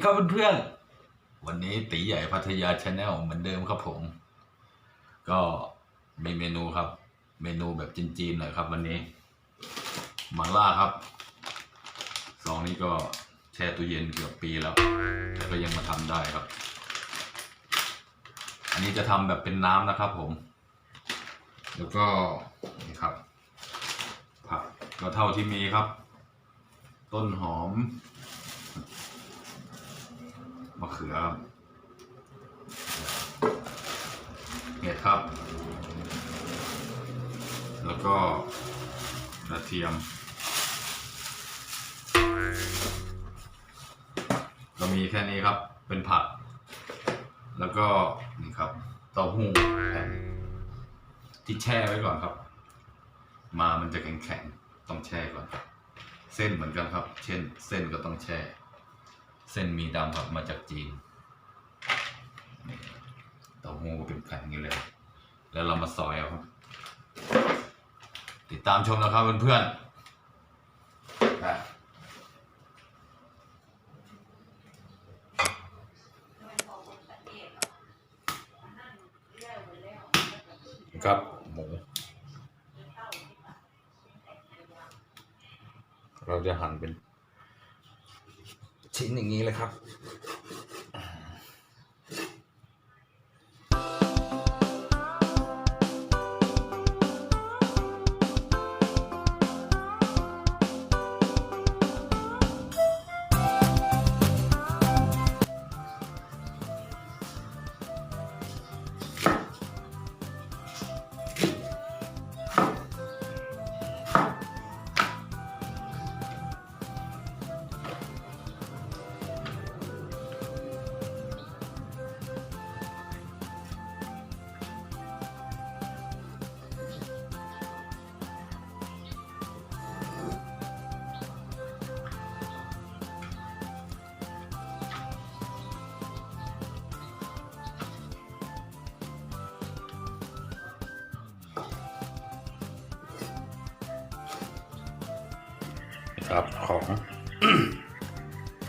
ีครับเพื่อนๆ วันนี้ตีใหญ่พัทยาชาแนลเหมือนเดิมครับผม ก็มีเมนูครับ เมนูแบบจีนๆหน่อยครับ วันนี้หมาล่าครับซองนี้ก็แช่ตู้เย็นเกือบปีแล้ว แต่ก็ยังมาทำได้ครับ อันนี้จะทำแบบเป็นน้ำนะครับผม แล้วก็นี่ครับ ผักก็เท่าที่มีครับ ต้นหอม ขือครับเห็ดครับ แล้วก็กระเทียม ก็มีแค่นี้ครับ เป็นผัก แล้วก็นี่ครับ เต้าหู้แผ่นที่แช่ไว้ก่อนครับ มามันจะแข็งๆ ต้องแช่ก่อน เส้นเหมือนกันครับ เช่น เส้นก็ต้องแช่ เส้นมีดำครับมาจากจีนเต้าหู้เป็นแผ่นอย่างนี้เลย แล้วเรามาซอยเอาครับ ติดตามชมนะครับเพื่อนๆอะครับหมูเราจะหั่นเป็น ชิ้นอย่างนี้เลยครับ ครับของ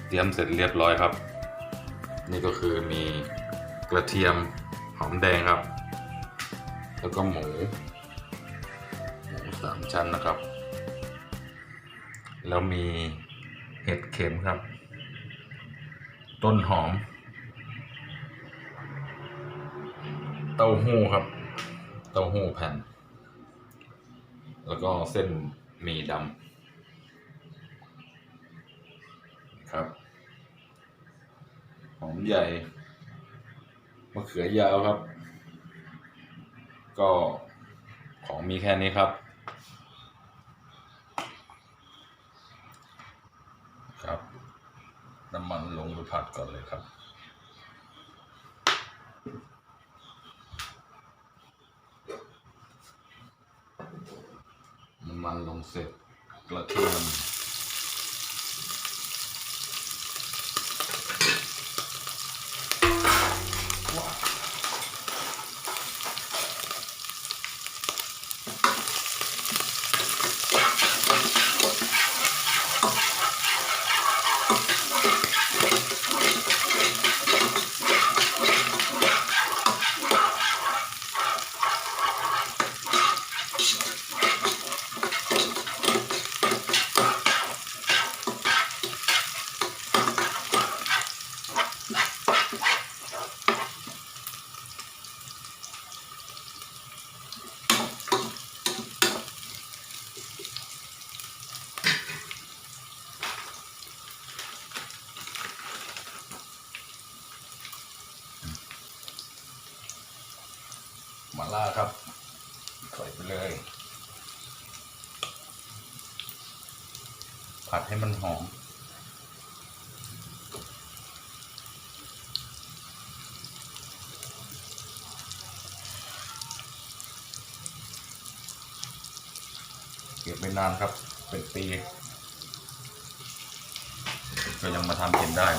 เตรียมเสร็จเรียบร้อยครับ นี่ก็คือมีกระเทียมหอมแดงครับ แล้วก็หมูหมูสามชั้นนะครับ แล้วมีเห็ดเข็มครับ ต้นหอม เต้าหู้ครับ เต้าหู้แผ่น แล้วก็เส้นหมี่ดำ ครับ หอ มใหญ่มะเขือยาวครับ ก็ของมีแค่นี้ครับ ครับ น้ำมันลงไปผัดก่อนเลยครับน้ำมันลงเสร็จกระเทียม ล่าครับใส่ไปเลย ผัดให้มันหอมเก็บไม่นานครับ เป็นปี ก็ยังมาทำกินได้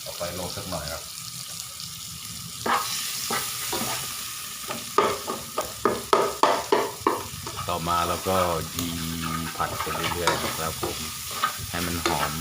เอาไปลงสักหน่อยครับ ต่อ มาแล้วก็ยีผัดไปเรื่อยๆนะครับผมให้มันหอม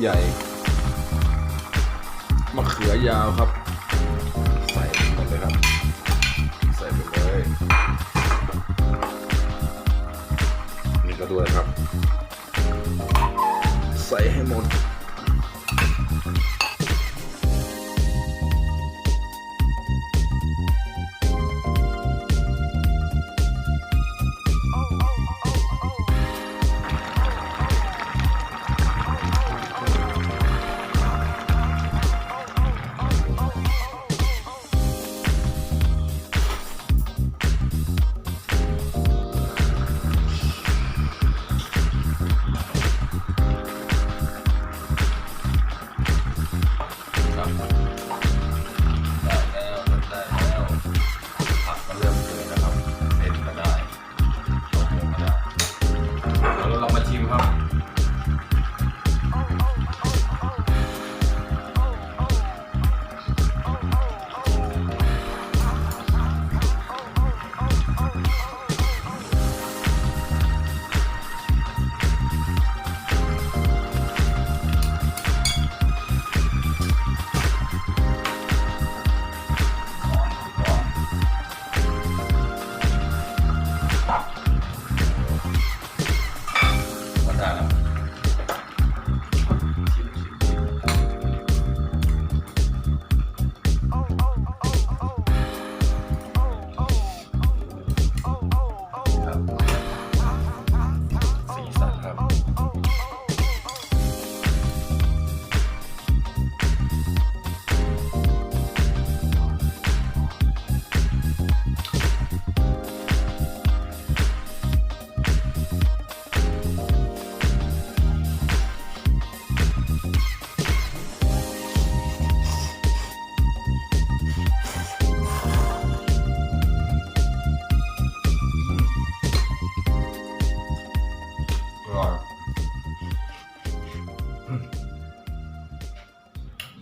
ใหญ่มะเขือยาวครับ ใส่ไปเลยครับ ใส่ไปเลยนี่ก็ด้วยครับ ใส่ให้หมด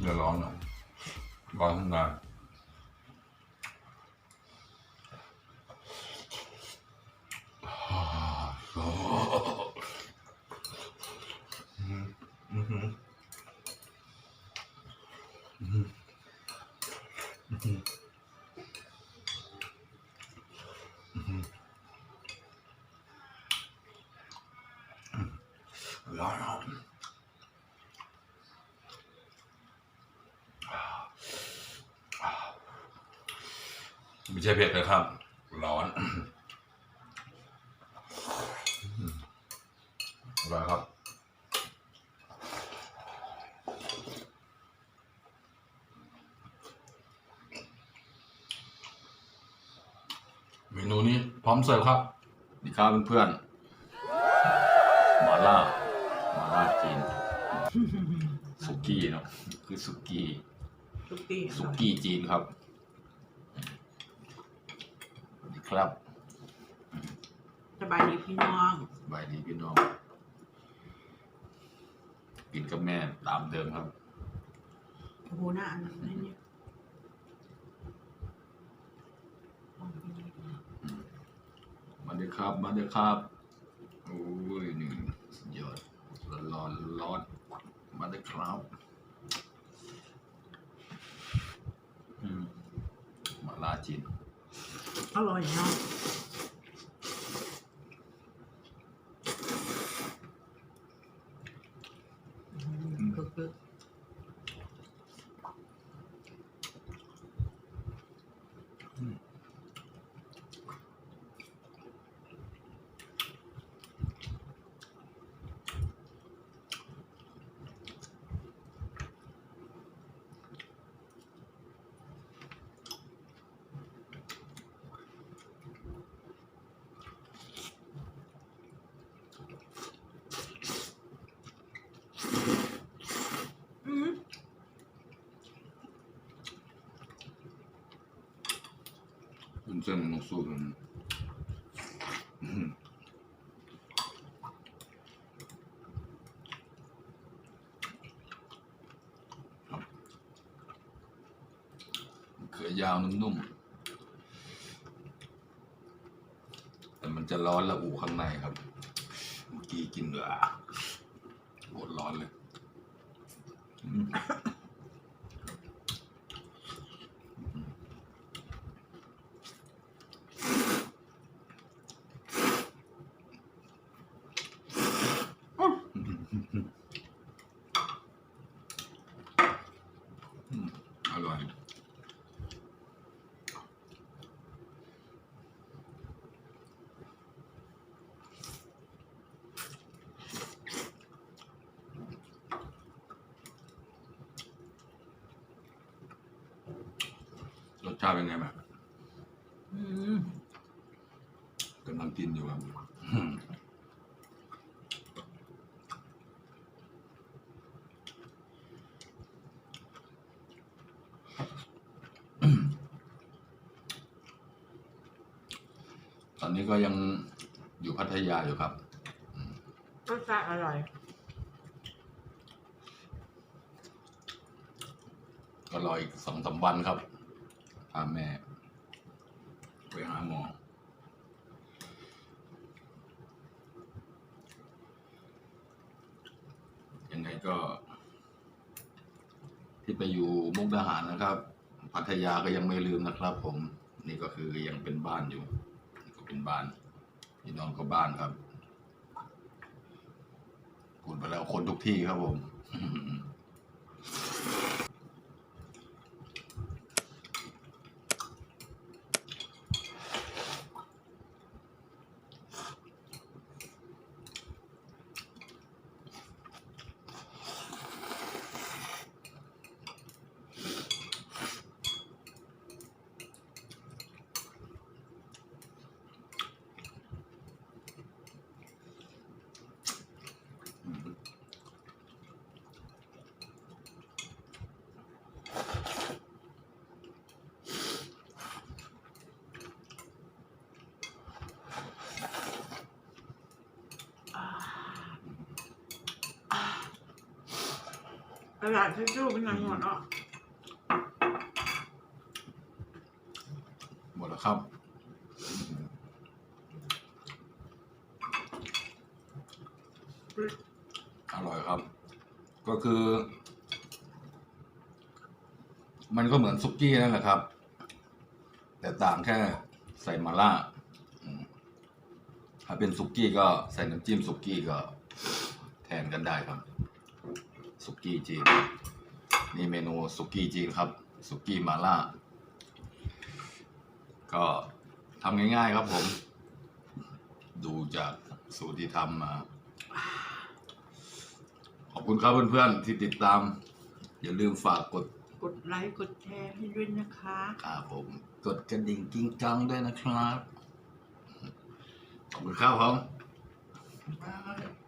เดี๋ยวร้อนหน่อยร้อนทำงานอืมอืมอืมอืมอืมอืมร้อนครับไม่ใช่เผ็ดเลยครับ ร้อนอร่อยครับเมนูนี้พร้อมเสิร์ฟครับดีครับเพื่อนๆหมาล่าหมาล่าจีนสุกี้เนาะคือสุกี้ทุกที่สุกี้จีนครับสวัสดี ครับสบายดีพี่น้องบายดีพี่น้อง กินกับแม่ตามเดิมครับ โอ้โหหน้าอันนั้นเนี่ยมาเด้อครับ มาเด้อครับ โอ้ยนี่สุดยอดร้อนร้อนร้อนมาเด้อครับอืมหมาล่าจีน อร่อ วุ้นเส้นมันต้องสู้กันอื้อหือครับมะเขือยาวนุ่มๆแต่มันจะร้อนละอูข้างในครับ เมื่อกี้กินเหลือปวดร้อนเลยอืม อืมอร่อย รสชาติเป็นไงบ้างอืมกำลังกินอยู่ครับอืมตอนนี้ก็ยังอยู่พัทยาอยู่ครับรสชาติอร่อย ก็รออีกสองสามวันครับพาแม่ ไปหาหมอ ยังไงก็ ที่ไปอยู่มุกดาหารนะครับ พัทยาก็ยังไม่ลืมนะครับ ผม นี่ก็คือยังเป็นบ้านอยู่ นี่ก็เป็นบ้านพี่น้องก็บ้านครับพูดไปแล้วคนทุกที่ครับผม ตลาดทิชชู่เป็นยังหมดอะหมดแล้วครับ อร่อยครับ ก็คือ มันก็เหมือนซุกี้นั่นแหละครับ แต่ต่างแค่ใส่มาล่า ถ้าเป็นซุกี้ก็ใส่น้ำจิ้มซุกี้ก็แทนกันได้ครับ ซุกี้จีน นี่เมนูซุกี้จีนครับซุกี้มาล่า ก็ทำง่ายๆครับผม ดูจากสูตรที่ทำมา ขอบคุณครับเพื่อนๆที่ติดตาม อย่าลืมฝากกดกดไลค์กดแชร์ให้ด้วยนะคะอ่าผม กดกระดิ่งกิ้งกังด้วยนะครับ ขอบคุณครับผมบ๊ายบาย